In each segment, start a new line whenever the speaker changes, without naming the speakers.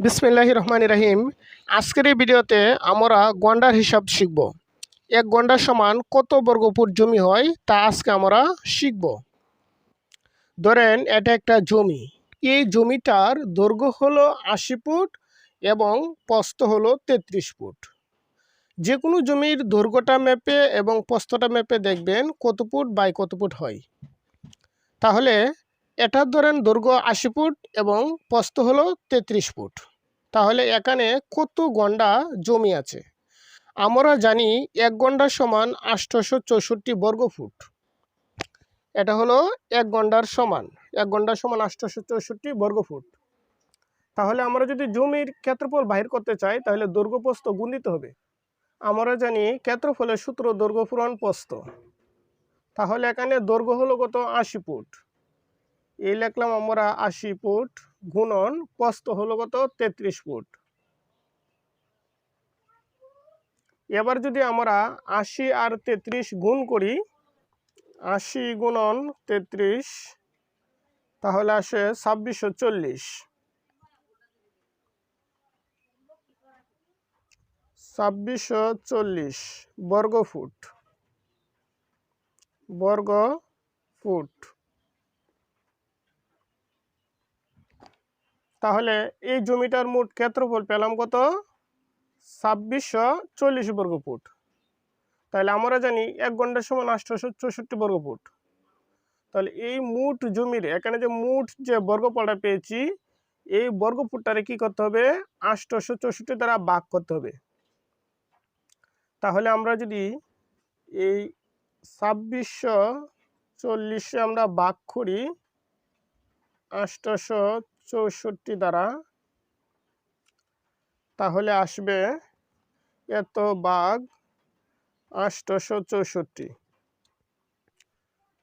বিসমিল্লাহ রহমান রাহিম। আজকের এই ভিডিওতে আমরা গন্ডার হিসাব শিখব। এক গন্ডার সমান কত বর্গফুট জমি হয় তা আজকে আমরা শিখব। ধরেন, এটা একটা জমি। এই জমিটার দৈর্ঘ্য হলো আশি ফুট এবং প্রস্থ হলো তেত্রিশ ফুট। যে কোনো জমির দৈর্ঘ্যটা মেপে এবং প্রস্থটা মেপে দেখবেন কত ফুট বাই কত ফুট হয়। তাহলে, এটার ধরেন দৈর্ঘ্য আশি ফুট এবং প্রস্থ হলো তেত্রিশ ফুট। তাহলে এখানে কত গন্ডা জমি আছে? আমরা জানি এক গন্ডার সমান আষ্টশো চৌষট্টি বর্গ ফুট। এটা হলো এক গন্ডার সমান, এক গন্ডার সমান আষ্টশো চৌষট্টি বর্গ ফুট। তাহলে আমরা যদি জমির ক্ষেত্রফল বাহির করতে চাই, তাহলে দৈর্ঘ্য প্রস্থ গুণ দিতে হবে। আমরা জানি ক্ষেত্রফলের সূত্র দৈর্ঘ্য পূরণ প্রস্থ। তাহলে এখানে দৈর্ঘ্য হলো কত আশি ফুট। এই লিখলাম আমরা আশি ফুট। গুণন প্রস্থ হলো কত? তেত্রিশ ফুট। এবার যদি আমরা আশি আর তেত্রিশ গুণ করি, আশি গুণন তেত্রিশ, তাহলে আসে ছাব্বিশশো চল্লিশ। ছাব্বিশশো চল্লিশ বর্গ ফুট বর্গ ফুট তাহলে এই জমিটার মোট ক্ষেত্রফল পেলাম কত? ছাব্বিশশো চল্লিশ বর্গ ফুট। তাহলে আমরা জানি এক ঘণ্টার সমান আটশোশো চৌষট্টি বর্গ ফুট। তাহলে এই মোট জমির, এখানে যে মোট যে বর্গফলটা পেয়েছি, এই বর্গফুটটারে কি করতে হবে? আটশোশো চৌষট্টি দ্বারা ভাগ করতে হবে। তাহলে আমরা যদি এই ছাব্বিশশো চল্লিশে আমরা ভাগ করি আটশোশো চৌষট্টি দ্বারা, তাহলে আসবে এত বাঘ আষ্টশো চৌষট্টি।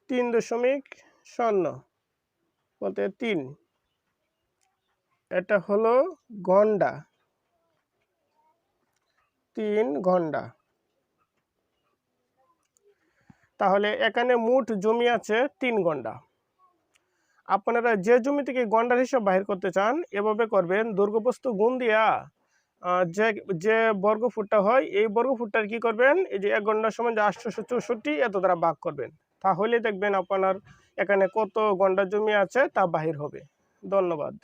তিন দশমিক শূন্য, বলতে তিন। এটা হলো গন্ডা। তিন ঘণ্টা তাহলে এখানে মোট জমি আছে তিন ঘণ্টা আপনারা যে জমি থেকে গন্ডার হিসাব বাহির করতে চান, এভাবে করবেন। দুর্গপ্রস্ত গুণ দিয়া যে যে বর্গফুটটা হয়, এই বর্গফুটটার কি করবেন? এই যে এক গন্ডার সময় যে আটশোশো চৌষট্টি, এত দ্বারা ভাগ করবেন। তাহলে দেখবেন আপনার এখানে কত গন্ডার জমি আছে, তা বাহির হবে। ধন্যবাদ।